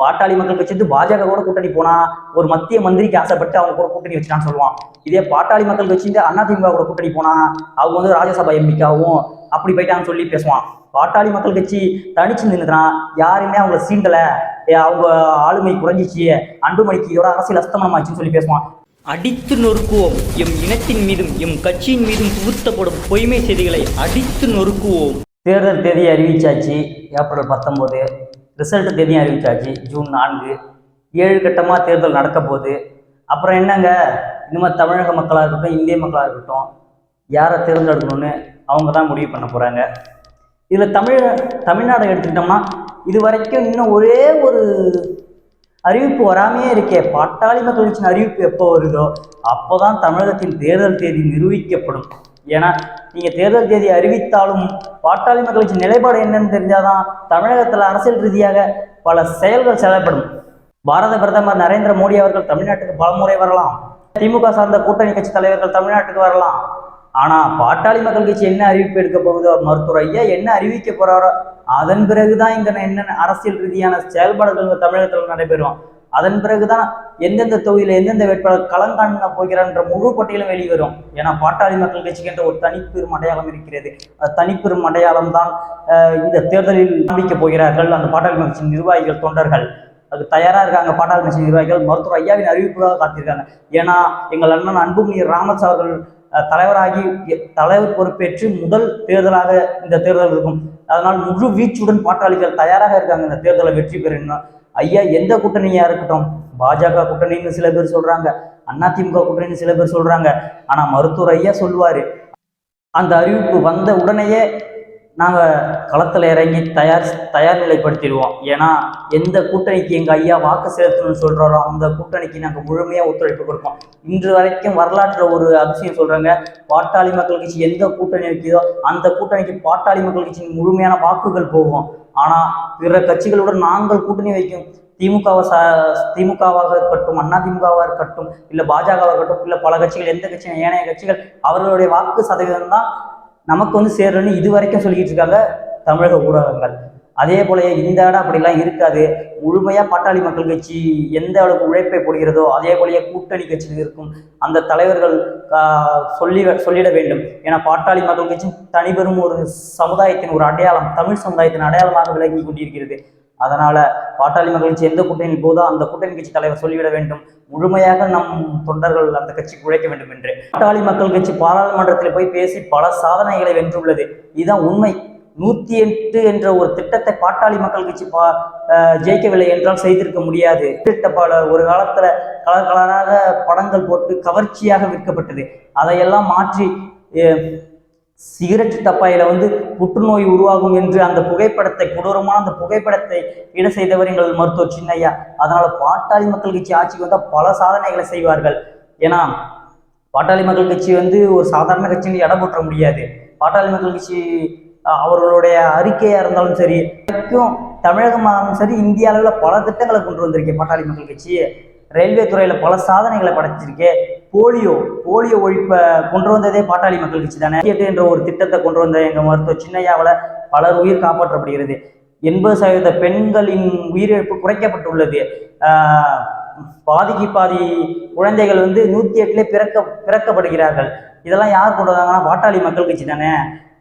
பாட்டாளி மக்கள் கட்சி வந்து பாஜக கூட கூட்டணி போனா ஒரு மத்திய மந்திரிக்கு ஆசைப்பட்டு அவங்க கூட கூட்டணி வச்சுட்டான்னு சொல்லுவான். இதே பாட்டாளி மக்கள் கட்சி வந்து அதிமுக கூட கூட்டணி போனா அவங்க வந்து ராஜ்யசபா எம்பிக்காவும் அப்படி போயிட்டாங்கன்னு சொல்லி பேசுவான். பாட்டாளி மக்கள் கட்சி தனிச்சு நின்றுதான் யாருமே அவங்கள சீண்டல. அவங்க ஆளுமை குறைஞ்சிச்சு. அன்புமணிக்கு இதோட அரசியல் அஸ்தமனமாச்சுன்னு சொல்லி பேசுவான். அடித்து நொறுக்குவோம். எம் இனத்தின் மீதும் எம் கட்சியின் மீதும் புகுத்தப்படும் பொய்மை செய்திகளை அடித்து நொறுக்குவோம். தேர்தல் தேதியை அறிவிச்சாச்சு. ஏப்ரல் பத்தொம்போது ரிசல்ட் தேதியும் அறிவிச்சாச்சு ஜூன் நான்கு. ஏழு கட்டமாக தேர்தல் நடக்க போகுது. அப்புறம் என்னங்க? இனிமேல் தமிழக மக்களாக இருக்கட்டும் இந்திய மக்களாக இருக்கட்டும் யாரை தேர்ந்தெடுக்கணும்னு அவங்க தான் முடிவு பண்ண போகிறாங்க இதில் தமிழ் தமிழ்நாடை எடுத்துக்கிட்டோம்னா இது வரைக்கும் இன்னும் ஒரே ஒரு அறிவிப்பு வராமையே இருக்கே. பாட்டாளி மக்கள் கட்சியின் அறிவிப்பு எப்போ வருதோ அப்போதான் தமிழகத்தின் தேர்தல் தேதி நிரூபிக்கப்படும். ஏன்னா நீங்க தேர்தல் தேதி அறிவித்தாலும் பாட்டாளி மக்கள் கட்சி நிலைப்பாடு என்னன்னு தெரிஞ்சாதான் தமிழகத்துல அரசியல் ரீதியாக பல செயல்கள் செயல்படும். பாரத பிரதமர் நரேந்திர மோடி அவர்கள் தமிழ்நாட்டுக்கு பலமுறை வரலாம். திமுக சார்ந்த கூட்டணி கட்சி தலைவர்கள் தமிழ்நாட்டுக்கு வரலாம். ஆனா பாட்டாளி மக்கள் கட்சி என்ன அறிவிப்பு எடுக்க போகுதோ மருத்துவர் ஐயா என்ன அறிவிக்க போறாரோ அதன் பிறகுதான் இங்க என்ன அரசியல் ரீதியான செயல்பாடுகள் தமிழகத்தில் நடைபெறும். அதன் பிறகுதான் எந்தெந்த தொகுதியில எந்தெந்த வேட்பாளர் களங்காண போகிறான்ற முழு பட்டியலும் வெளிவரும். ஏன்னா பாட்டாளி மக்கள் கட்சிக்கு என்ற ஒரு தனிப்பெரும் அடையாளம் இருக்கிறது. அந்த தனிப்பெரும் அடையாளம் தான் இந்த தேர்தலில் காண்பிக்க போகிறார்கள் அந்த பாட்டாளி மக்கள் நிர்வாகிகள் தொண்டர்கள். அது தயாரா இருக்காங்க பாட்டாளி கட்சி நிர்வாகிகள். மருத்துவர் ஐயாவின் அறிவிப்புக்காக காத்திருக்காங்க. ஏன்னா எங்கள் அண்ணன் அன்புமணி ராமதாஸ் அவர்கள் தலைவராகி தலைவர் பொறுப்பேற்று முதல் தேர்தலாக இந்த தேர்தல் இருக்கும். அதனால் முழு வீச்சுடன் பாட்டாளிகள் தயாராக இருக்காங்க. இந்த தேர்தலை வெற்றி பெறணும் ஐயா எந்த கூட்டணியா இருக்கட்டும்? பாஜக கூட்டணின்னு சில பேர் சொல்றாங்க. அதிமுக கூட்டணின்னு சில பேர் சொல்றாங்க. ஆனா மருத்துவர் ஐயா சொல்லுவாரு அந்த அறிவிப்பு வந்த உடனேயே நாங்கள் களத்தில் இறங்கி தயார் தயார் நிலைப்படுத்திடுவோம். ஏன்னா எந்த கூட்டணிக்கு எங்கள் ஐயா வாக்கு செலுத்தணும்னு சொல்கிறாரோ அந்த கூட்டணிக்கு நாங்கள் முழுமையாக ஒத்துழைப்பு கொடுப்போம். இன்று வரைக்கும் வரலாற்றில் ஒரு அதிசயம் சொல்கிறாங்க பாட்டாளி மக்கள் கட்சி எந்த கூட்டணி வைக்குதோ அந்த கூட்டணிக்கு பாட்டாளி மக்கள் கட்சியின் முழுமையான வாக்குகள் போகும். ஆனால் பிற கட்சிகளுடன் நாங்கள் கூட்டணி வைக்கும். திமுகவை ச திமுகவாக இருக்கட்டும் அண்ணா திமுகவாக இருக்கட்டும் இல்லை பாஜகவாக இருக்கட்டும் இல்லை பல கட்சிகள் எந்த கட்சியும் ஏனைய கட்சிகள் அவர்களுடைய வாக்கு சதவீதம் தான் நமக்கு வந்து சேரணும்னு இது வரைக்கும் சொல்லிக்கிட்டு இருக்காங்க தமிழக ஊடகங்கள். அதே போல இந்த இடம் அப்படிலாம் இருக்காது. முழுமையாக பாட்டாளி மக்கள் கட்சி எந்த அளவுக்கு உழைப்பை போடுகிறதோ அதே போலயே கூட்டணி கட்சியில் இருக்கும் அந்த தலைவர்கள் சொல்லி சொல்லிட வேண்டும். ஏன்னா பாட்டாளி மக்கள் கட்சி தனிபெரும் ஒரு சமுதாயத்தின் ஒரு அடையாளம் தமிழ் சமுதாயத்தின் அடையாளமாக விளங்கி கொண்டிருக்கிறது. அதனால பாட்டாளி மக்கள் எந்த கூட்டணியில் போதோ அந்த கூட்டணி கட்சி தலைவர் சொல்லிவிட வேண்டும். முழுமையாக நம் தொண்டர்கள் அந்த கட்சிக்கு உழைக்க வேண்டும் என்று. பாட்டாளி மக்கள் கட்சி பாராளுமன்றத்தில் போய் பேசி பல சாதனைகளை வென்றுள்ளது. இதுதான் உண்மை. நூத்தி எட்டு என்ற ஒரு திட்டத்தை பாட்டாளி மக்கள் கட்சி பா ஜெயிக்கவில்லை என்றால் செய்திருக்க முடியாது. திட்ட பல ஒரு காலத்துல கலர் கலராக படங்கள் போட்டு கவர்ச்சியாக விற்கப்பட்டது. அதையெல்லாம் மாற்றி சிகரெட் டப்பாயில வந்து புற்றுநோய் உருவாகும் என்று அந்த புகைப்படத்தை கொடூரமான அந்த புகைப்படத்தை இட செய்தவர் எங்கள் மருத்துவர் சின்னையா. அதனால பாட்டாளி மக்கள் கட்சி ஆட்சிக்கு வந்தால் பல சாதனைகளை செய்வார்கள். ஏன்னா பாட்டாளி மக்கள் கட்சி வந்து ஒரு சாதாரண கட்சின்னு இடம் போற்ற முடியாது. பாட்டாளி மக்கள் கட்சி அவர்களுடைய அறிக்கையா இருந்தாலும் சரி வரைக்கும் தமிழகமாகவும் சரி இந்திய அளவில் பல திட்டங்களை கொண்டு வந்திருக்கேன் பாட்டாளி மக்கள் கட்சி. ரயில்வே துறையில பல சாதனைகளை படைச்சிருக்கே. போலியோ போலியோ ஒழிப்பை கொண்டு வந்ததே பாட்டாளி மக்கள் கட்சி தானே? எட்டு என்ற ஒரு திட்டத்தை கொண்டு வந்த எங்க மருத்துவ சின்னையாவில் பலர் உயிர் காப்பாற்றப்படுகிறது. எண்பது சதவீத பெண்களின் உயிரிழப்பு குறைக்கப்பட்டுள்ளது. பாதிக்கு பாதி குழந்தைகள் வந்து நூத்தி எட்டுல பிறக்க பிறக்கப்படுகிறார்கள். இதெல்லாம் யார் கொண்டு வந்தாங்கன்னா பாட்டாளி மக்கள் கட்சி தானே?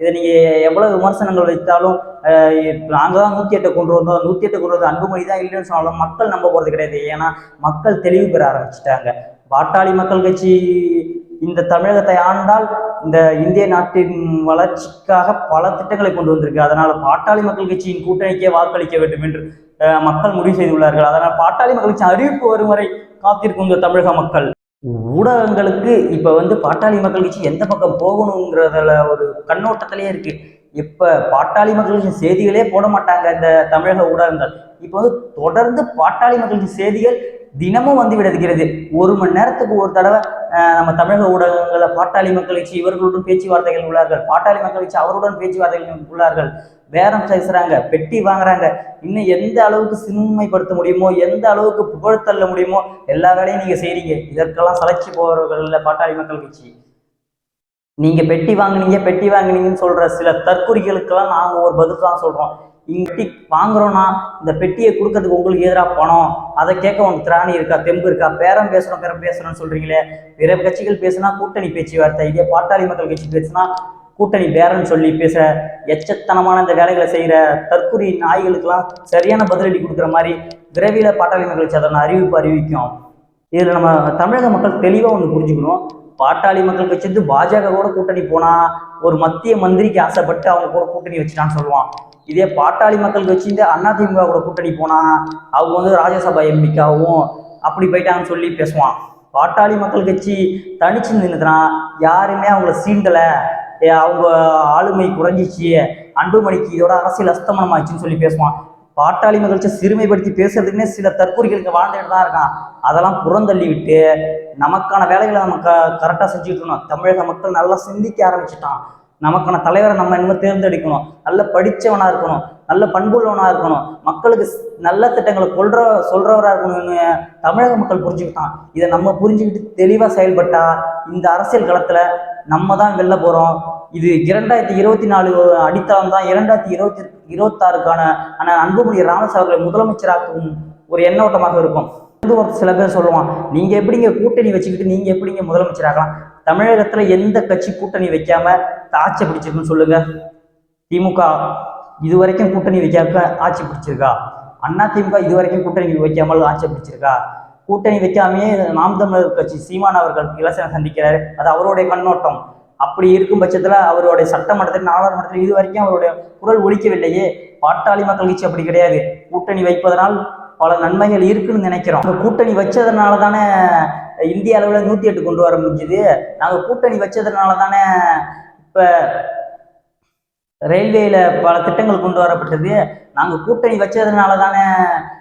இதை நீங்க எவ்வளவு விமர்சனங்கள் வைத்தாலும் நாங்கள் தான் நூத்தி எட்டை கொண்டு வந்தோம். நூத்தி எட்டை கொண்டு வந்து அன்புமொழி தான் இல்லைன்னு சொன்னாலும் மக்கள் நம்ப போறது கிடையாது. ஏன்னா மக்கள் தெளிவு பெற ஆரம்பிச்சிட்டாங்க. பாட்டாளி மக்கள் கட்சி இந்த தமிழகத்தை ஆண்டால் இந்த இந்திய நாட்டின் வளர்ச்சிக்காக பல திட்டங்களை கொண்டு வந்திருக்கு. அதனால பாட்டாளி மக்கள் கட்சியின் கூட்டணிக்கே வாக்களிக்க வேண்டும் என்று மக்கள் முடிவு செய்துள்ளார்கள். அதனால் பாட்டாளி மக்கள் கட்சி அறிவிப்பு வரும் வரை காத்திருக்கும் இந்த தமிழக மக்கள். ஊடகங்களுக்கு இப்ப வந்து பாட்டாளி மக்கள் கட்சி எந்த பக்கம் போகணுங்கிறதுல ஒரு கண்ணோட்டத்திலேயே இருக்கு. இப்ப பாட்டாளி மக்கள் கட்சி செய்திகளே போட மாட்டாங்க இந்த தமிழக ஊடகங்கள். இப்போ வந்து தொடர்ந்து பாட்டாளி மக்கள் கட்சி செய்திகள் தினமும் வந்து விடுகிறது ஒரு மணி நேரத்துக்கு ஒரு தடவை நம்ம தமிழக ஊடகங்களில் பாட்டாளி மக்கள் கட்சி இவர்களுடன் பேச்சுவார்த்தைகள் உள்ளார்கள். பாட்டாளி மக்கள் கட்சி அவருடன் பேச்சுவார்த்தைகள் உள்ளார்கள். பேரம் பேசுறாங்க பெட்டி வாங்குறாங்க. இன்னும் எந்த அளவுக்கு சிறுமைப்படுத்த முடியுமோ எந்த அளவுக்கு புகழ் தள்ள முடியுமோ எல்லா வேலையும் நீங்க செய்றீங்க. இதற்கெல்லாம் சளைச்சு போறவர்கள் இல்லை பாட்டாளி மக்கள் கட்சி நீங்க பெட்டி வாங்குனீங்க பெட்டி வாங்குனீங்கன்னு சொல்ற சில தற்குறிகளுக்கெல்லாம் நாங்க ஒரு பதில் தான் சொல்றோம். இங்க பெட்டி வாங்குறோன்னா இந்த பெட்டியை கொடுக்கறதுக்கு உங்களுக்கு எதிராக பணம்? அதை கேட்க உனக்கு திராணி இருக்கா தெம்பு இருக்கா? பேரம் பேசுகிறோம் பேரம் பேசுறோம்னு சொல்றீங்களே. பிற கட்சிகள் பேசுனா கூட்டணி பேச்சுவார்த்தை இதே பாட்டாளி மக்கள் கட்சி பேசுனா கூட்டணி பேரன்னு சொல்லி பேச எச்சத்தனமான இந்த வேலைகளை செய்கிற தற்குறி நாய்களுக்கெல்லாம் சரியான பதிலடி கொடுக்குற மாதிரி விரைவில் பாட்டாளி மக்கள் கட்சி அதனை அறிவிப்பு அறிவிக்கும். இதில் நம்ம தமிழக மக்கள் தெளிவாக ஒன்று புரிஞ்சுக்கணும். பாட்டாளி மக்கள் கட்சி வந்து பாஜக கூட கூட்டணி போனால் ஒரு மத்திய மந்திரிக்கு ஆசைப்பட்டு அவங்க கூட கூட்டணி வச்சுட்டான்னு சொல்லுவான். இதே பாட்டாளி மக்கள் கட்சி இந்த அதிமுக கூட கூட்டணி போனால் அவங்க வந்து ராஜ்யசபா எம்பிக்காவும் அப்படி போயிட்டாங்கன்னு சொல்லி பேசுவான். பாட்டாளி மக்கள் கட்சி தனிச்சு நின்றுதுன்னா யாருமே அவங்கள சீண்டலை. அவங்க ஆளுமை குறைஞ்சிச்சு. அன்புமணிக்கு இதோட அரசியல் அஸ்தமனம் ஆச்சுன்னு சொல்லி பேசுவான். பாட்டாளி மகிழ்ச்சி சிறுமைப்படுத்தி பேசுறதுக்குன்னே சில தற்கொலைகளுக்கு வாழ்ந்துட்டு தான் இருக்கான். அதெல்லாம் புறந்தள்ளி விட்டு நமக்கான வேலைகளை நம்ம க கரெக்டாக செஞ்சுட்டு இருக்கணும். தமிழக மக்கள் நல்லா சிந்திக்க ஆரம்பிச்சிட்டான். நமக்கான தலைவரை நம்ம இனிமேல் தேர்ந்தெடுக்கணும். நல்ல படித்தவனாக இருக்கணும். நல்ல பண்புள்ளவனாக இருக்கணும். மக்களுக்கு நல்ல திட்டங்களை கொள்ற சொல்கிறவராக இருக்கணும்னு தமிழக மக்கள் புரிஞ்சுக்கிட்டான். இதை நம்ம புரிஞ்சுக்கிட்டு தெளிவாக செயல்பட்டா இந்த அரசியல் களத்தில் நம்ம தான் வெளில போகிறோம் இது இரண்டாயிரத்தி இருபத்தி நாலு அடித்தளம் தான். இரண்டாயிரத்தி இருபத்தி இருபத்தாறுக்கான ஆனால் அன்புமணி ராமதாஸ் அவர்களை முதலமைச்சராக்கும் ஒரு எண்ணோட்டமாக இருக்கும். ஒரு சில பேர் சொல்லுவான் நீங்க எப்படிங்க கூட்டணி வச்சுக்கிட்டு நீங்க எப்படிங்க முதலமைச்சராகலாம்? தமிழகத்துல எந்த கட்சி கூட்டணி வைக்காம ஆட்சி பிடிச்சிருக்குன்னு சொல்லுங்க? திமுக இது வரைக்கும் கூட்டணி வைக்காம ஆட்சி பிடிச்சிருக்கா? அண்ணா திமுக இது வரைக்கும் கூட்டணி வைக்காமல் ஆட்சி பிடிச்சிருக்கா? கூட்டணி வைக்காமயே நாம் தமிழர் கட்சி சீமான் அவர்கள் இலசனை சந்திக்கிறாரு அது அவருடைய கண்ணோட்டம். அப்படி இருக்கும் பட்சத்துல அவருடைய சட்டமன்றத்தில் நாடாளுமன்றத்தில் இது வரைக்கும் அவருடைய குரல் ஒழிக்கவில்லையே பாட்டாளி மக்கள் கட்சி அப்படி கிடையாது. கூட்டணி வைப்பதனால் பல நன்மைகள் இருக்குன்னு நினைக்கிறோம். அந்த கூட்டணி வச்சதுனால தானே இந்திய அளவில் நூற்றி எட்டு கொண்டு வர முடிஞ்சது. நாங்கள் கூட்டணி வச்சதுனால தானே இப்போ ரயில்வேல பல திட்டங்கள் கொண்டு வரப்பட்டது. நாங்கள் கூட்டணி வச்சதுனால தானே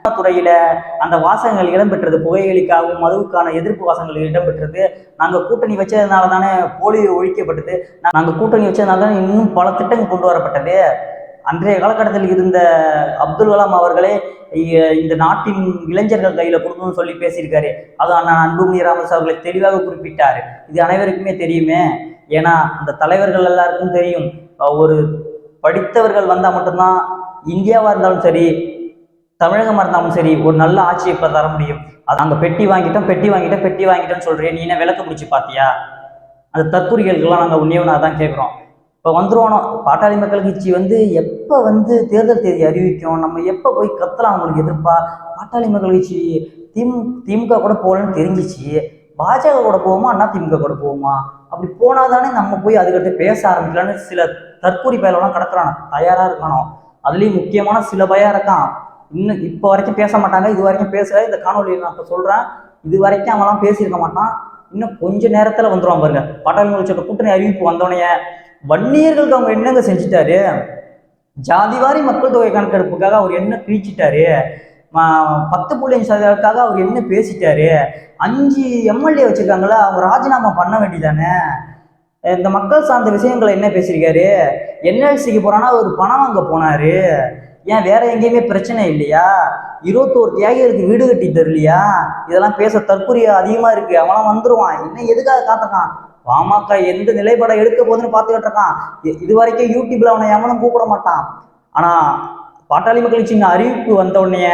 துறையில அந்த வாசகங்கள் இடம்பெற்றது. புகையிலைக்காகவும் மதுவுக்கான எதிர்ப்பு வாசகங்கள் இடம்பெற்றது. நாங்கள் கூட்டணி வச்சதுனால தானே போலியோ ஒழிக்கப்பட்டது. நாங்கள் கூட்டணி வச்சதுனால தானே இன்னும் பல திட்டங்கள் கொண்டு வரப்பட்டது. அன்றைய காலகட்டத்தில் இருந்த அப்துல் கலாம் அவர்களே இ- இந்த நாட்டின் இளைஞர்கள் கையில கொடுக்கணும்னு சொல்லி பேசியிருக்காரு. அது அண்ணன் அன்புமணி ராமதாஸ் அவர்களை தெளிவாக குறிப்பிட்டார். இது அனைவருக்குமே தெரியுமே. ஏன்னா அந்த தலைவர்கள் எல்லாருக்கும் தெரியும். ஒரு படித்தவர்கள் வந்தால் மட்டும்தான் இந்தியாவாக இருந்தாலும் சரி தமிழகமாக இருந்தாலும் சரி ஒரு நல்ல ஆட்சியை இப்போ தர முடியும். அது அங்கே பெட்டி வாங்கிட்டோம் பெட்டி வாங்கிட்டோம் பெட்டி வாங்கிட்டோம்னு சொல்கிறேன் நீ என்ன விளக்க பிடிச்சி பார்த்தியா அந்த தற்குறிகளுக்கெல்லாம் நாங்கள் உன்னியவனாக தான் கேட்குறோம் இப்போ வந்துருவானோ? பாட்டாளி மக்கள் கட்சி வந்து எப்போ வந்து தேர்தல் தேதி அறிவிக்கும்? நம்ம எப்போ போய் கத்தலாம் அவங்களுக்கு எதிர்ப்பா? பாட்டாளி மக்கள் கட்சி திமு திமுக கூட போகலன்னு தெரிஞ்சிச்சு. பாஜக கூட போவோமா அண்ணா திமுக கூட போவோமா அப்படி போனால் தானே நம்ம போய் அதுக்கடுத்து பேச ஆரம்பிக்கலாம்னு சில தற்கூரி பயலெல்லாம் கிடக்குறான் தயாராக இருக்கணும். அதுலேயும் முக்கியமான சில பயம் இருக்கான். இன்னும் இப்போ வரைக்கும் பேச மாட்டாங்க இது வரைக்கும் பேசல. இந்த காணொலியில் நான் இப்போ சொல்கிறேன் இது வரைக்கும் அவன்லாம் பேசியிருக்க மாட்டான். இன்னும் கொஞ்ச நேரத்தில் வந்துடும் பாருங்க. பாட்டாளி மக்கள் கூட்டணி அறிவிப்பு வந்தோடனே வன்னியர்களுக்கு அவங்க என்னங்க செஞ்சுட்டாரு? ஜாதிவாரி மக்கள் தொகை கணக்கெடுப்புக்காக அவர் என்ன கிழிச்சிட்டாரு? பத்து புள்ளி அஞ்சு சதவீதத்துக்காக அவர் என்ன பேசிட்டாரு? அஞ்சு எம்எல்ஏ வச்சிருக்காங்களா அவங்க ராஜினாமா பண்ண வேண்டியதானே? இந்த மக்கள் சார்ந்த விஷயங்களை என்ன பேசியிருக்காரு? என்எல்சிக்கு போறானா? ஒரு பணம் வாங்க போனாரு. ஏன் வேற எங்கேயுமே பிரச்சனை இல்லையா? இருபத்தோரு தியாகிகளுக்கு வீடு கட்டி தரலையா? இதெல்லாம் பேச தற்குறியா அதிகமா இருக்கு. அவன்லாம் வந்துருவான். இன்னும் எதுக்காக காத்திருக்கான்? பாமக எந்த நிலைப்பாடை எடுக்க போகுதுன்னு பார்த்துக்கிட்டு இருக்கான். இது வரைக்கும் யூடியூப்ல அவனை எவனும் கூப்பிட மாட்டான். ஆனா பாட்டாளி மக்கள் சின்ன அறிவிப்பு வந்த உடனே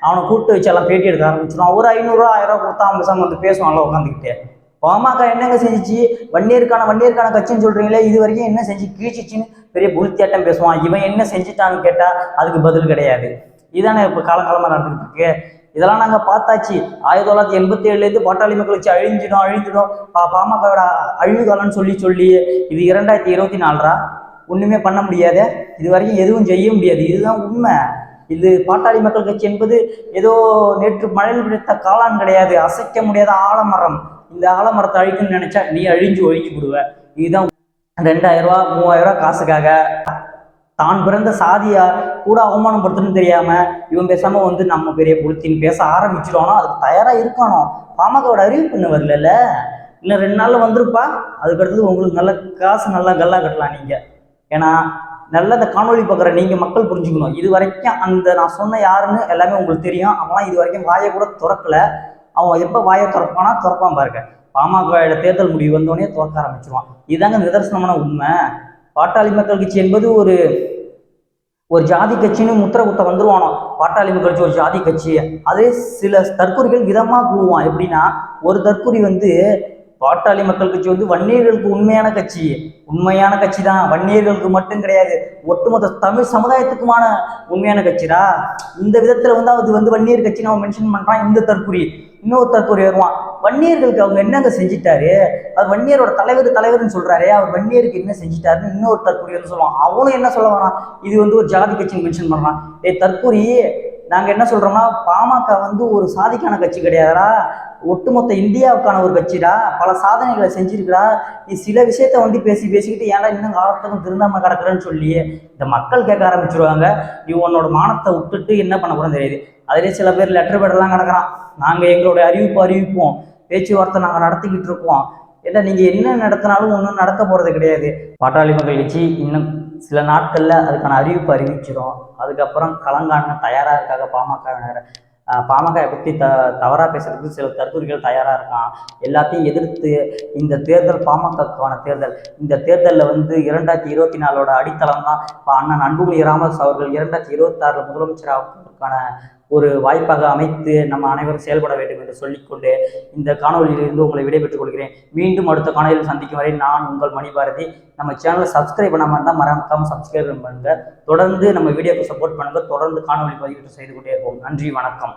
அவனை கூப்பிட்டு வச்சு எல்லாம் பேட்டி எடுக்க ஆரம்பிச்சிடும் ஒரு ஐநூறுரூவா ஆயிரம் ரூபா கொடுத்தா அவங்க பேசாம வந்து பேசுவான்ல உட்காந்துக்கிட்டே பாமக என்னங்க செஞ்சுச்சு? வன்னியருக்கான வன்னியருக்கான கட்சின்னு சொல்றீங்களே இது வரைக்கும் என்ன செஞ்சு கீழ்ச்சிச்சின்னு பெரிய புல்தியாட்டம் பேசுவான். இவன் என்ன செஞ்சுட்டான்னு கேட்டா அதுக்கு பதில் கிடையாது. இதானே இப்போ காலங்காலமாக நடந்துகிட்டு இருக்கு. இதெல்லாம் நாங்கள் பார்த்தாச்சு. ஆயிரத்தி தொள்ளாயிரத்தி எண்பத்தி ஏழுலேருந்து பாட்டாளி மக்கள் வச்சு அழிஞ்சிடும் அழிஞ்சிடும். பாமகவோட அழிவுகாலம்னு சொல்லி சொல்லி இது இரண்டாயிரத்தி இருபத்தி நாலுரா? ஒன்றுமே பண்ண முடியாது. இது வரைக்கும் எதுவும் செய்ய முடியாது. இதுதான் உண்மை. இது பாட்டாளி மக்கள் கட்சி என்பது ஏதோ நேற்று மழையில் பிடித்த காளான் கிடையாது. அசைக்க முடியாத ஆலமரம். இந்த ஆலமரத்தை அழிக்கணும்னு நினைச்சா நீ அழிஞ்சு ஒழிஞ்சு விடுவ இதுதான் ரெண்டாயிரம் ரூபா மூவாயிரம் ரூபா காசுக்காக. தான் பிறந்த சாதியா கூட அவமானப்படுத்தணும்னு தெரியாம இவன் பேசாம வந்து நம்ம பெரிய புளுத்தின்னு பேச ஆரம்பிச்சிடுவானோ அதுக்கு தயாரா இருக்கணும் பாமகவோட அறிவு இன்னும் வரல இன்னும் ரெண்டு நாள்ல வந்திருப்பா. அதுக்கு அடுத்தது உங்களுக்கு நல்ல காசு நல்லா கல்லா கட்டலாம் நீங்க. ஏன்னா நல்ல இந்த காணொளி பார்க்குற நீங்கள் மக்கள் புரிஞ்சுக்கணும். இது வரைக்கும் அந்த நான் சொன்ன யாருன்னு எல்லாமே உங்களுக்கு தெரியும். அவங்களாம் இது வரைக்கும் வாயை கூட திறக்கல. அவன் எப்போ வாயை திறப்பானா திறப்பான் பாருங்க. பாமக தேர்தல் முடிவு வந்தோடனே திறக்க ஆரம்பிச்சிருவான். இதாங்க நிதர்சனமான உண்மை. பாட்டாளி மக்கள் கட்சி என்பது ஒரு ஒரு ஜாதி கட்சின்னு முத்திர குத்த வந்துருவானோ? பாட்டாளி மக்கள் ஒரு ஜாதி கட்சி. அதே சில தற்கொலைகள் விதமாக கூவான் எப்படின்னா ஒரு தற்கொலை வந்து பாட்டாளி மக்கள் கட்சி வந்து வன்னியர்களுக்கு உண்மையான கட்சி. உண்மையான கட்சி தான் வன்னியர்களுக்கு மட்டும் கிடையாது. ஒட்டுமொத்த தமிழ் சமுதாயத்துக்குமான உண்மையான கட்சிடா. இந்த விதத்துல வந்து அது வந்து வன்னியர் கட்சி அவன் மென்ஷன் பண்றான். இந்த தற்கொலை இன்னொரு கூறி வருவான் வன்னியர்களுக்கு அவங்க என்னங்க செஞ்சிட்டாரு? அது வன்னியரோட தலைவர் தலைவர்னு சொல்றாரு அவர் வன்னியருக்கு என்ன செஞ்சிட்டாருன்னு இன்னொரு தற்கொலை சொல்லுவான். அவனும் என்ன சொல்ல வரான்? இது வந்து ஒரு ஜாதி கட்சின்னு மென்ஷன் பண்றான். ஏ தற்கொலை நாங்க என்ன சொல்றோம்னா பாமக வந்து ஒரு சாதிக்கான கட்சி கிடையாதுடா. ஒட்டுமொத்த இந்தியாவுக்கான ஒரு கட்சிடா. பல சாதனைகளை செஞ்சிருக்கிறா நீ சில விஷயத்த வந்து பேசி பேசிக்கிட்டு ஏன்டா இன்னும் காலத்துக்கும் திருந்தாம கிடக்குறேன்னு சொல்லி இந்த மக்கள் கேட்க ஆரம்பிச்சிருவாங்க. நீ உன்னோட மானத்தை விட்டுட்டு என்ன பண்ண போகிறோம் தெரியுது. அதிலே சில பேர் லெட்டர் பேடெல்லாம் கிடக்குறான். நாங்கள் எங்களுடைய அறிவிப்பு அறிவிப்போம். பேச்சுவார்த்தை நாங்கள் நடத்திக்கிட்டு இருக்கோம். இல்லை நீங்கள் என்ன நடத்தினாலும் ஒன்றும் நடத்த போகிறது கிடையாது. பாட்டாளி மக்கள் கட்சி இன்னும் சில நாட்களில் அதுக்கான அறிவிப்பு அறிவிச்சிடும் அதுக்கப்புறம் கலங்கான தயாராக இருக்காங்க பாமகவினர். பாமக பற்றி த தவறாக பேசுறதுக்கு சில தற்கொலைகள் தயாராக இருக்கான் எல்லாத்தையும் எதிர்த்து இந்த தேர்தல் பாமகக்கான தேர்தல். இந்த தேர்தலில் வந்து இரண்டாயிரத்தி இருபத்தி நாலோட அடித்தளம் தான் இப்போ அண்ணன் அன்புமணி ராமதாஸ் அவர்கள் இரண்டாயிரத்தி இருபத்தாறில் முதலமைச்சராக ஒரு வாய்ப்பாக அமைத்து நம்ம அனைவரும் செயல்பட வேண்டும் என்று சொல்லிக்கொண்டு இந்த காணொலியிலிருந்து உங்களை விடைபெற்றுக் கொள்கிறேன். மீண்டும் அடுத்த காணொலியில் சந்திக்கும் வரை நான் உங்கள் மணிபாரதி. நம்ம சேனலை சப்ஸ்கிரைப் பண்ணாமல் இருந்தால் மறக்காம சப்ஸ்கிரைப் பண்ணுங்க. தொடர்ந்து நம்ம வீடியோக்கு சப்போர்ட் பண்ணுங்க. தொடர்ந்து காணொலி பதிவு செய்து கொண்டே இருப்போம். நன்றி வணக்கம்.